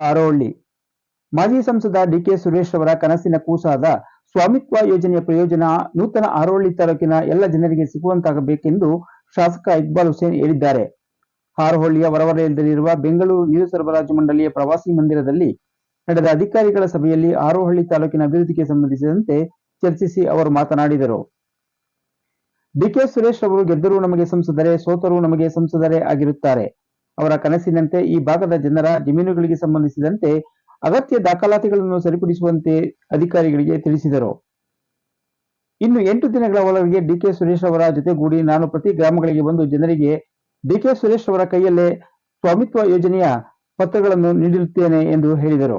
ಆರೋಹಳ್ಳಿ ಮಾಜಿ ಸಂಸದ ಡಿಕೆ ಸುರೇಶ್ ಅವರ ಕನಸಿನ ಕೂಸಾದ ಸ್ವಾಮಿತ್ವ ಯೋಜನೆಯ ಪ್ರಯೋಜನ ನೂತನ ಆರೋಳ್ಳಿ ತಾಲೂಕಿನ ಎಲ್ಲ ಜನರಿಗೆ ಸಿಗುವಂತಾಗಬೇಕೆಂದು ಶಾಸಕ ಇಕ್ಬಾಲ್ ಹುಸೇನ್ ಹೇಳಿದ್ದಾರೆ. ಹಾರೋಹಳ್ಳಿಯ ವರವರೆಯಲ್ಲಿರುವ ಬೆಂಗಳೂರು ನೀರು ಸರಬರಾಜು ಮಂಡಳಿಯ ಪ್ರವಾಸಿ ಮಂದಿರದಲ್ಲಿ ನಡೆದ ಅಧಿಕಾರಿಗಳ ಸಭೆಯಲ್ಲಿ ಆರೋಹಳ್ಳಿ ತಾಲೂಕಿನ ಅಭಿವೃದ್ಧಿಗೆ ಸಂಬಂಧಿಸಿದಂತೆ ಚರ್ಚಿಸಿ ಅವರು ಮಾತನಾಡಿದರು. ಡಿಕೆ ಸುರೇಶ್ ಅವರು ಗೆದ್ದರೂ ನಮಗೆ ಸಂಸದರೇ, ಸೋತರೂ ನಮಗೆ ಸಂಸದರೇ ಆಗಿರುತ್ತಾರೆ. ಅವರ ಕನಸಿನಂತೆ ಈ ಭಾಗದ ಜನರ ಜಮೀನುಗಳಿಗೆ ಸಂಬಂಧಿಸಿದಂತೆ ಅಗತ್ಯ ದಾಖಲಾತಿಗಳನ್ನು ಸರಿಪಡಿಸುವಂತೆ ಅಧಿಕಾರಿಗಳಿಗೆ ತಿಳಿಸಿದರು. ಇನ್ನು ಎಂಟು ದಿನಗಳ ಒಳಗೆ ಡಿಕೆ ಸುರೇಶ್ ಅವರ ಜೊತೆಗೂಡಿ ನಾನು ಪ್ರತಿ ಗ್ರಾಮಗಳಿಗೆ ಬಂದು ಜನರಿಗೆ ಡಿಕೆ ಸುರೇಶ್ ಅವರ ಕೈಯಲ್ಲೇ ಸ್ವಾಮಿತ್ವ ಯೋಜನೆಯ ಪತ್ರಗಳನ್ನು ನೀಡಿರುತ್ತೇನೆ ಎಂದು ಹೇಳಿದರು.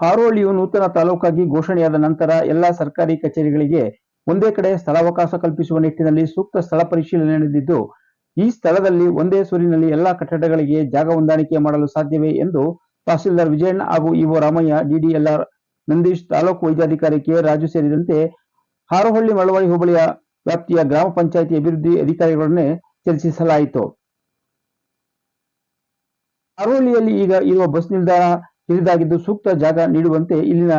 ಹಾರೋಳಿಯು ನೂತನ ತಾಲೂಕಾಗಿ ಘೋಷಣೆಯಾದ ನಂತರ ಎಲ್ಲಾ ಸರ್ಕಾರಿ ಕಚೇರಿಗಳಿಗೆ ಒಂದೇ ಕಡೆ ಸ್ಥಳಾವಕಾಶ ಕಲ್ಪಿಸುವ ನಿಟ್ಟಿನಲ್ಲಿ ಸೂಕ್ತ ಸ್ಥಳ ಪರಿಶೀಲನೆ ನಡೆದಿದ್ದು ಈ ಸ್ಥಳದಲ್ಲಿ ಒಂದೇ ಸೂರಿನಲ್ಲಿ ಎಲ್ಲಾ ಕಟ್ಟಡಗಳಿಗೆ ಜಾಗ ಹೊಂದಾಣಿಕೆ ಮಾಡಲು ಸಾಧ್ಯವೇ ಎಂದು ತಹಸೀಲ್ದಾರ್ ವಿಜಯಣ್ಣ ಹಾಗೂ ಇಒ ರಾಮಯ್ಯ, ಡಿಡಿಎಲ್ಆರ್ ನಂದೀಶ್, ತಾಲೂಕು ವೈದ್ಯಾಧಿಕಾರಿ ಕೆ ರಾಜು ಸೇರಿದಂತೆ ಹಾರೋಹಳ್ಳಿ ಮಳವಾಡಿ ಹೋಬಳಿಯ ವ್ಯಾಪ್ತಿಯ ಗ್ರಾಮ ಪಂಚಾಯಿತಿ ಅಭಿವೃದ್ಧಿ ಅಧಿಕಾರಿಗಳನ್ನೇ ಚರ್ಚಿಸಲಾಯಿತು. ಹಾರೋಹಳ್ಳಿಯಲ್ಲಿ ಈಗ ಇರುವ ಬಸ್ ನಿಲ್ದಾಣ ಹಿರಿದಾಗಿದ್ದು ಸೂಕ್ತ ಜಾಗ ನೀಡುವಂತೆ ಇಲ್ಲಿನ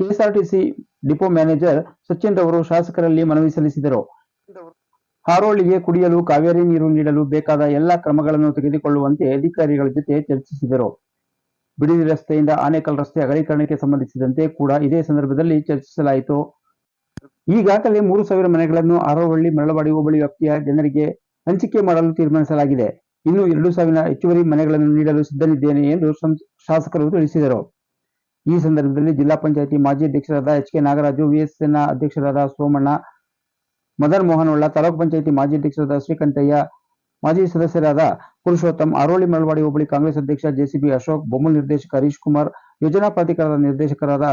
ಕೆಎಸ್ಆರ್ಟಿಸಿ ಡಿಪೋ ಮ್ಯಾನೇಜರ್ ಸಚಿನ್ ರವರು ಶಾಸಕರಲ್ಲಿ ಮನವಿ ಸಲ್ಲಿಸಿದರು. ಹಾರೋಳಿಗೆ ಕುಡಿಯಲು ಕಾವೇರಿ ನೀರು ನೀಡಲು ಬೇಕಾದ ಎಲ್ಲಾ ಕ್ರಮಗಳನ್ನು ತೆಗೆದುಕೊಳ್ಳುವಂತೆ ಅಧಿಕಾರಿಗಳ ಜೊತೆ ಚರ್ಚಿಸಿದರು. ಬಿಡಿದಿ ರಸ್ತೆಯಿಂದ ಆನೇಕಲ್ ರಸ್ತೆ ಅಗಲೀಕರಣಕ್ಕೆ ಸಂಬಂಧಿಸಿದಂತೆ ಕೂಡ ಇದೇ ಸಂದರ್ಭದಲ್ಲಿ ಚರ್ಚಿಸಲಾಯಿತು. ಈಗಾಗಲೇ ಮೂರು ಸಾವಿರ ಮನೆಗಳನ್ನು ಆರೋಹಳ್ಳಿ ಮರಳವಾಡಿ ಹೋಬಳಿ ವ್ಯಾಪ್ತಿಯ ಜನರಿಗೆ ಹಂಚಿಕೆ ಮಾಡಲು ತೀರ್ಮಾನಿಸಲಾಗಿದೆ. ಇನ್ನು ಎರಡು ಸಾವಿರ ಹೆಚ್ಚುವರಿ ಮನೆಗಳನ್ನು ನೀಡಲು ಸಿದ್ಧನಿದ್ದೇನೆ ಎಂದು ಶಾಸಕರು ತಿಳಿಸಿದರು. ಈ ಸಂದರ್ಭದಲ್ಲಿ ಜಿಲ್ಲಾ ಪಂಚಾಯಿತಿ ಮಾಜಿ ಅಧ್ಯಕ್ಷರಾದ ಎಚ್ ಕೆ ನಾಗರಾಜು ವಿಎಸ್ಎನ್ ಅಧ್ಯಕ್ಷರಾದ ಸೋಮಣ್ಣ ಮದನ್ ಮೋಹನ್ ಉಳ್ಳ ತಾಲೂಕು ಪಂಚಾಯಿತಿ ಮಾಜಿ ಅಧ್ಯಕ್ಷರಾದ ಶ್ರೀಕಂಠಯ್ಯ, ಮಾಜಿ ಸದಸ್ಯರಾದ ಪುರುಷೋತ್ತಮ್, ಆರೋಳಿ ಮಳವಾಡಿ ಹೋಬಳಿ ಕಾಂಗ್ರೆಸ್ ಅಧ್ಯಕ್ಷ ಜೆಸಿಬಿ ಅಶೋಕ್, ಬೊಮ್ಮಲ್ ನಿರ್ದೇಶಕ ಹರೀಶ್ ಕುಮಾರ್ ಯೋಜನಾ ಪ್ರಾಧಿಕಾರದ ನಿರ್ದೇಶಕರಾದ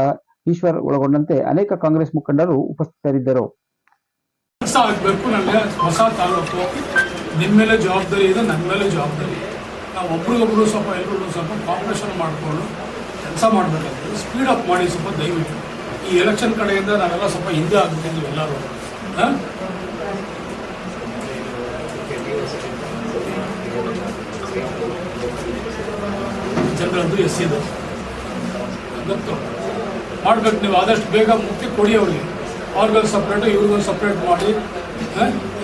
ಈಶ್ವರ್ ಒಳಗೊಂಡಂತೆ ಅನೇಕ ಕಾಂಗ್ರೆಸ್ ಮುಖಂಡರು ಉಪಸ್ಥಿತರಿದ್ದರು. ಹೊಸ ತಾಲೂಕು ನಿಮ್ಮ ಮೇಲೆ ಜವಾಬ್ದಾರಿ ಇದೆ ನನ್ನ ಮೇಲೆ ಜವಾಬ್ದಾರಿ. ನಾವು ಒಬ್ರಿಗೊಬ್ರು ಸ್ವಲ್ಪ ಎಲ್ಲರೂ ಸ್ವಲ್ಪ ಕಾಂಪಿಟೇಷನ್ ಮಾಡಿಕೊಂಡು ಕೆಲಸ ಮಾಡಬೇಕಾಗ್ತದೆ ಸ್ಪೀಡ್ ಅಪ್ ಮಾಡಿ ಸ್ವಲ್ಪ ದಯವಿಟ್ಟು. ಈ ಎಲೆಕ್ಷನ್ ಕಡೆಯಿಂದ ನಾವೆಲ್ಲ ಸ್ವಲ್ಪ ಹಿಂದೆ ಆಗ್ಬಿಟ್ಟಿದ್ವಿ ಎಲ್ಲರೂ. ಹಾಂ? ಜನರದ್ದು ಎಸ್ ಸಿದು ಗೊತ್ತು. ಮಾಡಬೇಕು ನೀವು, ಆದಷ್ಟು ಬೇಗ ಮುಕ್ತಿ ಕೊಡಿ ಅವ್ರಿಗೆ. ಅವ್ರಿಗೊಂದು ಸಪ್ರೇಟು ಇವ್ರಿಗೊಂದು ಸಪ್ರೇಟ್ ಮಾಡಿ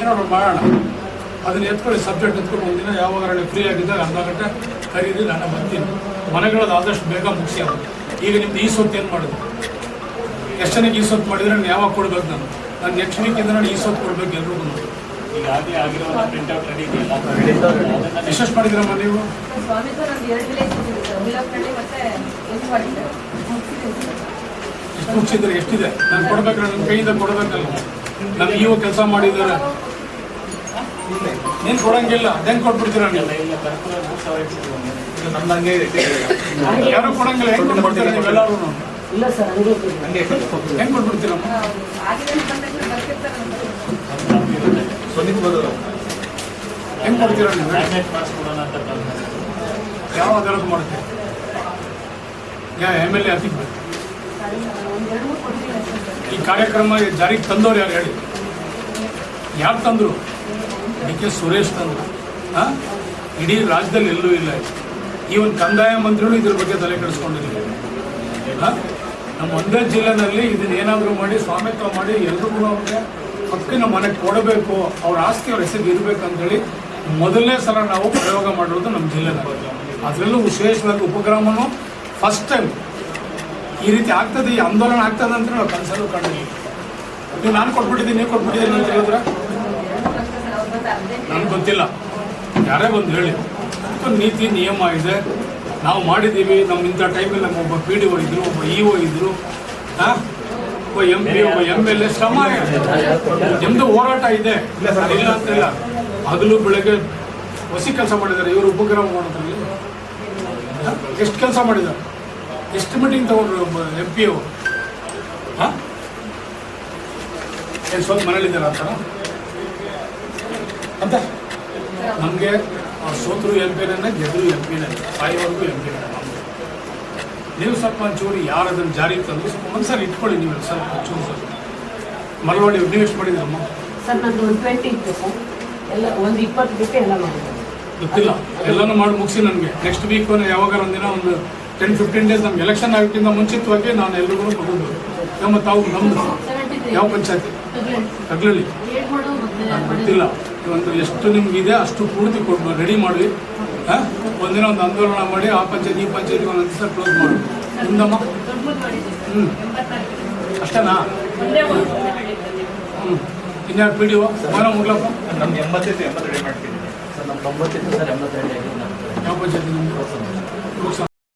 ಏನಾದ್ರು ಮಾಡೋಣ. ಅದನ್ನ ಎತ್ಕೊಳ್ಳಿ ಸಬ್ಜೆಕ್ಟ್ ಎತ್ಕೊಂಡು ಒಂದಿನ ಯಾವಾಗ ಫ್ರೀ ಆಗಿದ್ದಾಗ ಅರ್ಧ ಗಂಟೆ ಕರೀರಿ, ನಾನು ಬರ್ತೀನಿ. ಮನೆಗಳದ್ದು ಆದಷ್ಟು ಬೇಗ ಮುಗಿಸಿ ಅವ್ರು. ಈಗ ನಿಮ್ದು ಈ ಸೊತ್ತು ಏನು ಮಾಡಿದ್ರು ಎಷ್ಟು ಜನಕ್ಕೆ ಈ ಸೊತ್ತು ಮಾಡಿದರೆ ನಾನು ಯಾವಾಗ ಕೊಡ್ಬೇಕು ನಾನು? ನಾನು ನೆಕ್ಸ್ಟ್ ವೀಕಿಂದ ನಾನು ಈ ಸೊತ್ತು ಕೊಡ್ಬೇಕು ಎಲ್ರಿಗೂ ಈಗಾಗಲೇ ರೆಡಿ ಇದೆಯಲ್ಲ ಎಷ್ಟೆಷ್ಟು ಮಾಡಿದ್ರಮ್ಮ ನೀವು? ಎರಡು ವಿಲೇಜ್ ಇದೆ ಸರ್. ಮತ್ತೆ ಮಾಡಿದ್ದೆ. ಮುಗಿಸಿದೆ ಎಷ್ಟು ಮುಗಿಸಿದ್ರೆ ಎಷ್ಟಿದೆ? ನಾನು ಕೊಡ್ಬೇಕು? ನನ್ನ ಕೈಯಿಂದ ಕೊಡ್ಬೇಕಲ್ಲ. ನಾನು ಇವು ಕೆಲಸ ಮಾಡಿದ್ದಾರೆ. ನೀನು ಕೊಡಂಗಿಲ್ಲ. ಅದೇನು ಕೊಟ್ಬಿಡ್ತೀರ ನೀವು? ಇಲ್ಲ ಕರ್ಪೂರ ಮೂರು ಸಾವಿರ ಇಟ್ಟಿದ್ದೀವಿ. ಯಾರು ಕೊಡಂಗಿಲ್ಲ. ಹೆಂಗ್ ಕೊಟ್ಬಿಡ್ತೀರ ನೀವೆಲ್ಲರೂ? ಇಲ್ಲ ಸರ್ ಹಂಗೆ. ಹೆಂಗ್ ಕೊಟ್ಬಿಡ್ತೀರಮ್ಮ ಹೆಂಗೆ ಮಾಡ್ತೀರಾ ನೀವು? ಅಂತ ಯಾವ ಮಾಡ್ತೀರಿ ಎಂ ಎಲ್ ಎ ಸರ್ ಈ ಕಾರ್ಯಕ್ರಮ ಜಾರಿಗೆ ತಂದವ್ರು ಯಾರು ಹೇಳಿ? ಯಾರು ತಂದ್ರು? ಡಿ ಕೆ ಸುರೇಶ್ ತಂದ್ರು. ಹಾ ಇಡೀ ರಾಜ್ಯದಲ್ಲಿ ಎಲ್ಲೂ ಇಲ್ಲ ಈ ಒಂದು ಕಂದಾಯ ಮಂತ್ರಿಗಳು ಇದ್ರ ಬಗ್ಗೆ ತಲೆ ಕೆಡಿಸ್ಕೊಂಡಿದ್ದೀವಿ ಹಾ? ನಮ್ಮ ಒಂದೇ ಜಿಲ್ಲೆನಲ್ಲಿ ಇದನ್ನ ಏನಾದರೂ ಮಾಡಿ ಸ್ವಾಮಿತ್ವ ಮಾಡಿ ಎಲ್ರಿಗೂ ಅವ್ರಿಗೆ ಹಕ್ಕಿನ ಮನೆಗೆ ಕೊಡಬೇಕು, ಅವ್ರ ಆಸ್ತಿ ಅವ್ರ ಹೆಸರಿಗೆ ಇರಬೇಕು ಅಂತೇಳಿ ಮೊದಲನೇ ಸಲ ನಾವು ಪ್ರಯೋಗ ಮಾಡಿರೋದು ನಮ್ಮ ಜಿಲ್ಲೆದಾಗ ಅದರಲ್ಲೂ ವಿಶೇಷವಾಗಿ ಉಪಕ್ರಮನು ಫಸ್ಟ್ ಟೈಮ್ ಈ ರೀತಿ ಆಗ್ತದೆ, ಈ ಆಂದೋಲನ ಆಗ್ತದೆ ಅಂತ ನಾವು ಕನಸಲ್ಲೂ ಕಂಡಿಲ್ಲ. ನೀವು ನಾನು ಕೊಟ್ಬಿಟ್ಟಿದ್ದೀನಿ, ನೀವು ಕೊಟ್ಬಿಟ್ಟಿದ್ದೀನಿ ಅಂತ ಹೇಳಿದ್ರೆ? ನನಗೆ ಗೊತ್ತಿಲ್ಲ. ಯಾರೇ ಬಂದು ಹೇಳಿ. ನೀತಿ, ನಿಯಮ ಇದೆ. ನಾವು ಮಾಡಿದ್ದೀವಿ ನಮ್ಮ ಇಂಥ ಟೈಮಲ್ಲಿ ನಮ್ಮ ಒಬ್ಬ ಪಿ ಡಿ ಒ ಇದ್ರು, ಒಬ್ಬ ಇ ಒ ಇದ್ರು. ಆ? ಎಂ ಪಿ ಒಬ್ಬ ಎಂ ಎಲ್ ಎ ಶ್ರಮ ಎಂದು ಹೋರಾಟ ಇದೆ. ಇಲ್ಲ ಅಂತಿಲ್ಲ ಹಗಲು ಬೆಳಗ್ಗೆ ಹೊಸಿ ಕೆಲಸ ಮಾಡಿದ್ದಾರೆ. ಇವರು ಉಪಕ್ರಮ ಮಾಡೋದ್ರಲ್ಲಿ ಎಷ್ಟು ಕೆಲಸ ಮಾಡಿದ್ದಾರೆ? ಎಷ್ಟು ಮೀಟಿಂಗ್ ತಗೊಂಡ್ರು ಎಂ ಪಿ ಅವರು? ಹಾಂ? ಏನು ಸ್ವಲ್ಪ ಮನೇಲಿದ್ದಾರೆ ಆ ಥರ ಅಂತ? ನಮಗೆ ಸೋತರು ಎಂ ಪಿನೇ ಗೆದ್ರು ಎಂ ಪಿನೇ ಸಾಯೋವರೆಗೂ ಎಂ ಪಿನೇ ನೀವು ಸ್ವಲ್ಪ ಒಂಚೂರು ಯಾರು ಅದನ್ನು ಜಾರಿಗೆ ತಂದು ಸ್ವಲ್ಪ ಒಂದ್ಸರಿ ಇಟ್ಕೊಳ್ಳಿ ನೀವು ಸ್ವಲ್ಪ ಒಂಚೂರು ಸ್ವಲ್ಪ. ಮರವಾಡಿ ನೀವು ಎಷ್ಟು ಮಾಡಿದ್ರಮ್ಮ ಸರ್ ನಂದು ಒಂದು ಟ್ವೆಂಟಿ ಇತ್ತು ಎಲ್ಲ ಒಂದು ಇಪ್ಪತ್ತು ಬಿಟ್ಟು ಎಲ್ಲ ಮಾಡಿದೆ ಗೊತ್ತಿಲ್ಲ. ಎಲ್ಲಾನು ಮಾಡಿ ಮುಗಿಸಿ ನನಗೆ. ನೆಕ್ಸ್ಟ್ ವೀಕ್ ಯಾವಾಗ ಒಂದಿನ ಒಂದು ಟೆನ್ ಫಿಫ್ಟೀನ್ ಡೇಸ್ ನಮ್ಗೆ ಎಲೆಕ್ಷನ್ ಆಗೋಕ್ಕಿಂತ ಮುಂಚಿತವಾಗಿ ನಾನು ಎಲ್ಲರೂ ತಗೊಂಡು ನಮ್ಮ ತಾವು ನಮ್ದು. ಯಾವ ಪಂಚಾಯತಿ? ಕಗ್ಲಳ್ಳಿ ಗೊತ್ತಿಲ್ಲ. ಒಂದು ಎಷ್ಟು ನಿಮ್ಗೆ ಇದೆ ಅಷ್ಟು ಪೂರ್ತಿ ಕೊಡ್ಬೋದು ರೆಡಿ ಮಾಡಿ ಒಂದಿನ ಒಂದು ಆಂದೋಲನ ಮಾಡಿ ಆ ಪಂಚಾಯತ್ ಈ ಪಂಚಾಯತ್ ಒಂದು ದಿವಸ ಕ್ಲೋಸ್ ಮಾಡಿ ನಿಮ್ದಮ್ಮ? ಹ್ಞೂ ಅಷ್ಟೇನಾ? ಹ್ಞೂ ಇನ್ಯಾಕೆ ಪಿ ಡಿ ಒ? ಮನ ಮುಗ್ಲಪ್ಪ? ನಮ್ಗೆ ಎಂಬತ್ತೈದು ಎಂಬತ್ತೆರಡು ರೆಡಿ ಮಾಡ್ತೀನಿ ಸರ್ ಸರ್ ಎಂಬತ್ತೆರಡು ಯಾವ ಪಂಚಾಯತಿ ಲೋಕಸಭಾ.